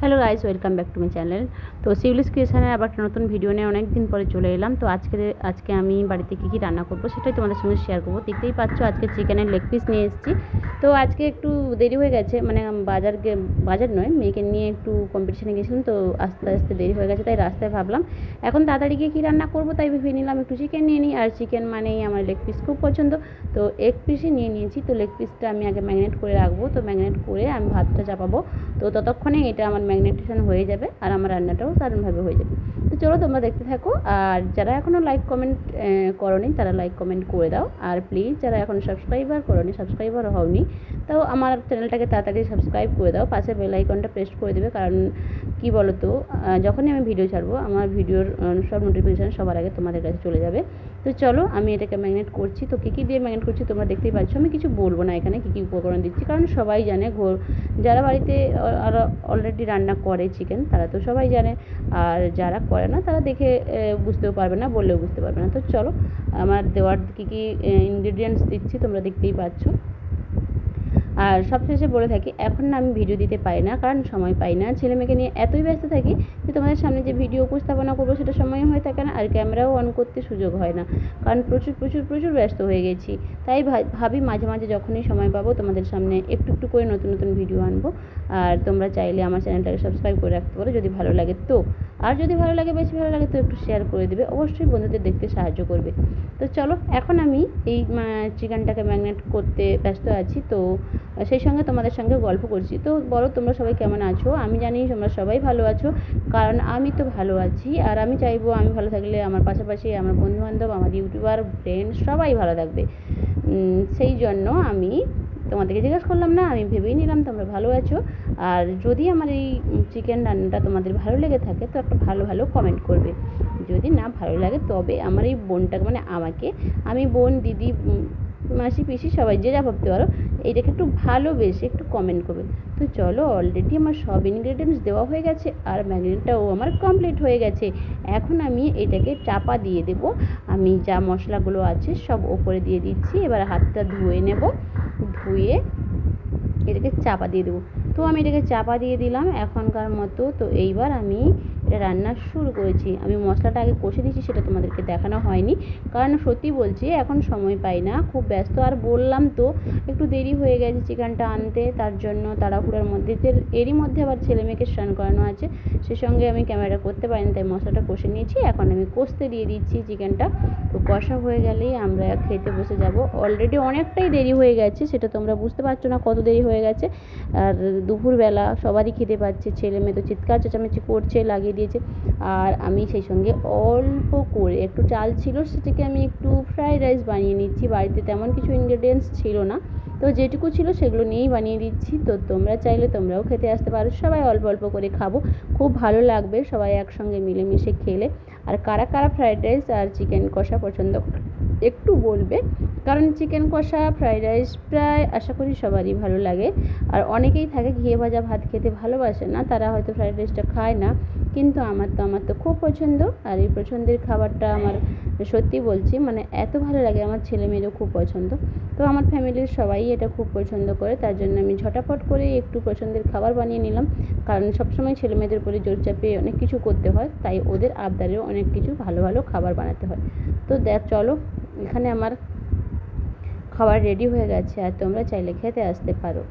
Hello guys, welcome back to my channel. তো সিভিলিস ক্রিয়েশনের আবার একটা নতুন ভিডিও নিয়ে অনেক দিন পরে চলে এলাম। তো আজকে আজকে আমি বাড়িতে কী কী রান্না করব সেটাই তোমাদের সঙ্গে শেয়ার করব। দেখতেই পাচ্ছ আজকে চিকেনের লেগ পিস নিয়ে এসেছি। তো আজকে একটু দেরি হয়ে গেছে মানে বাজার বাজার নয়, মেয়েকে নিয়ে একটু কম্পিটিশনে গেছিলাম। তো আস্তে আস্তে দেরি হয়ে গেছে, তাই রাস্তায় ভাবলাম, এখন তাড়াতাড়ি গিয়ে কী রান্না করব তাই ভেবে নিলাম একটু চিকেন নিয়ে নিই। আর চিকেন মানেই আমার লেগ পিস খুব পছন্দ। তো এগ পিসই নিয়ে নিয়েছি। তো লেগ পিসটা আমি আগে ম্যাগনেট করে রাখব। তো ম্যাগনেট করে আমি ভাতটা চাপাবো। তো ততক্ষণে এটা আমার ম্যাগনেটেশন হয়ে যাবে আর আমার রান্নাটাও দারুণভাবে হয়ে যাবে। তো চলো তোমরা দেখতে থাকো আর যারা এখনও লাইক কমেন্ট করনি তারা লাইক কমেন্ট করে দাও। আর প্লিজ যারা এখন সাবস্ক্রাইবার করনি সাবস্ক্রাইবার হওনি, তাও আমার চ্যানেলটাকে তাড়াতাড়ি সাবস্ক্রাইব করে দাও। পাশে বেল আইকনটা প্রেস করে দেবে, কারণ কি বলো তো যখনই আমি ভিডিও ছাড়বো, আমার ভিডিওর সব নোটিফিকেশান সবার আগে তোমাদের কাছে চলে যাবে। তো চলো, আমি এটাকে ম্যাগনেট করছি। তো কী কী দিয়ে ম্যাগনেট করছি তোমরা দেখতেই পাচ্ছ। আমি কিছু বলব না এখানে, কী কী উপকরণ দিচ্ছি। কারণ সবাই জানে, ঘোর, যারা বাড়িতে অলরেডি রান্না করে চিকেন তারা তো সবাই জানে। আর যারা করে না, তারা দেখে বুঝতেও পারবে না, বললেও বুঝতে পারবে না। তো চলো, আমার দেওয়ার কী কী ইনগ্রিডিয়েন্টস দিচ্ছি, তোমরা দেখতেই পাচ্ছ। আর সবশেষে বলে থাকি, এখন না আমি ভিডিও দিতে পারি না, কারণ সময় পাই না। ছেলে মেয়েকে নিয়ে এতই ব্যস্ত থাকি যে তোমাদের সামনে যে ভিডিও উপস্থাপনা করব সেটা সময় হয়ে থাকে না, আর ক্যামেরাও অন করতে সুযোগ হয় না। কারণ প্রচুর প্রচুর প্রচুর ব্যস্ত হয়ে গেছি। তাই ভাবি মাঝে মাঝে যখনই সময় পাবো তোমাদের সামনে একটু একটু করে নতুন নতুন ভিডিও আনব। আর তোমরা চাইলে আমার চ্যানেলটাকে সাবস্ক্রাইব করে রাখতে পারো যদি ভালো লাগে। তো আর যদি ভালো লাগে, বেশি ভালো লাগে, তো একটু শেয়ার করে দেবে। অবশ্যই বন্ধুদের দেখতে সাহায্য করবে। তো চলো, এখন আমি এই চিকেনটাকে ম্যাগনেট করতে ব্যস্ত আছি। তো সেই সঙ্গে তোমাদের সঙ্গে গল্প করছি। তো বলো, তোমরা সবাই কেমন আছো? আমি জানি তোমরা সবাই ভালো আছো, কারণ আমি তো ভালো আছি। আর আমি চাইব আমি ভালো থাকলে আমার পাশাপাশি আমার বন্ধুবান্ধব, আমার ইউটিউবার ফ্রেন্ড সবাই ভালো থাকবে। সেই জন্য আমি তোমাদেরকে জিজ্ঞাসা করলাম, না, আমি ভেবেই নিলাম তোমরা ভালো আছো। আর যদি আমার এই চিকেন রান্নাটা তোমাদের ভালো লেগে থাকে, তো একটা ভালো ভালো কমেন্ট করবে। যদি না ভালো লাগে, তবে আমার এই বোনটাকে মানে আমাকে, আমি বোন, দিদি মাসি, পিসি, সবাই, যে যা ভাবতে পারো, এইটাকে একটু ভালোবেসে একটু কমেন্ট করবে। তো চলো অলরেডি আমার সব ইনগ্রেডিয়েন্টস দেওয়া হয়ে গেছে, আর ম্যাগনেটটাও আমার কমপ্লিট হয়ে গেছে। এখন আমি এটাকে চাপা দিয়ে দেব। আমি যা মশলাগুলো আছে, সব ওপরে দিয়ে দিচ্ছি। এবার হাতটা ধুয়ে নেব। ধুয়ে এটাকে চাপা দিয়ে দেবো। তো আমি এটাকে চাপা দিয়ে দিলাম এখনকার মতো। তো এইবার আমি এটা রান্না শুরু করেছি। আমি মশলাটা আগে কষে দিয়েছি, সেটা তোমাদেরকে দেখানো হয়নি। কারণ সত্যি বলছি, এখন সময় পাই না। খুব ব্যস্ত। আর বললাম তো, একটু দেরি হয়ে গেছে চিকেনটা আনতে। তার জন্য তাড়াহুড়োর মধ্যে এরই মধ্যে আবার ছেলে মেয়েকে স্নান করানো আছে। সে সঙ্গে আমি ক্যামেরা করতে পারিনি, তাই মশলাটা কষে নিয়েছি। এখন আমি কষতে দিয়ে দিচ্ছি চিকেনটা। তো কষা হয়ে গেলেই আমরা খেতে বসে যাব। অলরেডি অনেকটাই দেরি হয়ে গেছে, সেটা তোমরা বুঝতে পারছ না কত দেরি হয়ে গেছে। আর দুপুরবেলা সবারই খেতে পাচ্ছে, ছেলে মেয়ে তো চিৎকার চেঁচামেচি করছে, লাগিয়ে দিয়েছে। আর আমি সেই সঙ্গে অল্প করে একটু চাল ছিল, সেটাকে আমি একটু ফ্রাইড রাইস বানিয়ে নিচ্ছি। বাড়িতে তেমন কিছু ইনগ্রেডিয়েন্টস ছিল না। তো যেটুকু ছিল সেগুলো নিয়েই বানিয়ে দিচ্ছি। তো তোমরা চাইলে তোমরাও খেতে আসতে পারো। সবাই অল্প অল্প করে খাব। খুব ভালো লাগবে সবাই একসঙ্গে মিলেমিশে খেলে। আর কারা কারা ফ্রাইড রাইস আর চিকেন কষা পছন্দ করে, একটু বলবে। কারণ চিকেন কষা, ফ্রাইড রাইস প্রায় আশা করি সবারই ভালো লাগে। আর অনেকেই থাকে ঘিয়ে ভাজা ভাত খেতে ভালোবাসে না, তারা হয়তো ফ্রাইড রাইসটা খায় না। কিন্তু আমার তো আমার তো খুব পছন্দ। আর এই পছন্দের খাবারটা আমার সত্যি বলছি মানে এত ভালো লাগে। আমার ছেলে মেয়েরও খুব পছন্দ। তো আমার ফ্যামিলির সবাই এটা খুব পছন্দ করে, তার জন্য আমি ঝটাফট করে একটু পছন্দের খাবার বানিয়ে নিলাম। কারণ সবসময় ছেলে মেয়েদের উপরে জোর চাপিয়ে অনেক কিছু করতে হয়, তাই ওদের আবদারেও অনেক কিছু ভালো ভালো খাবার বানাতে হয়। তো দেখ চলো, এখানে আমার খাবার রেডি হয়ে গেছে আর তোমরা চাইলে খেতে আসতে পারো।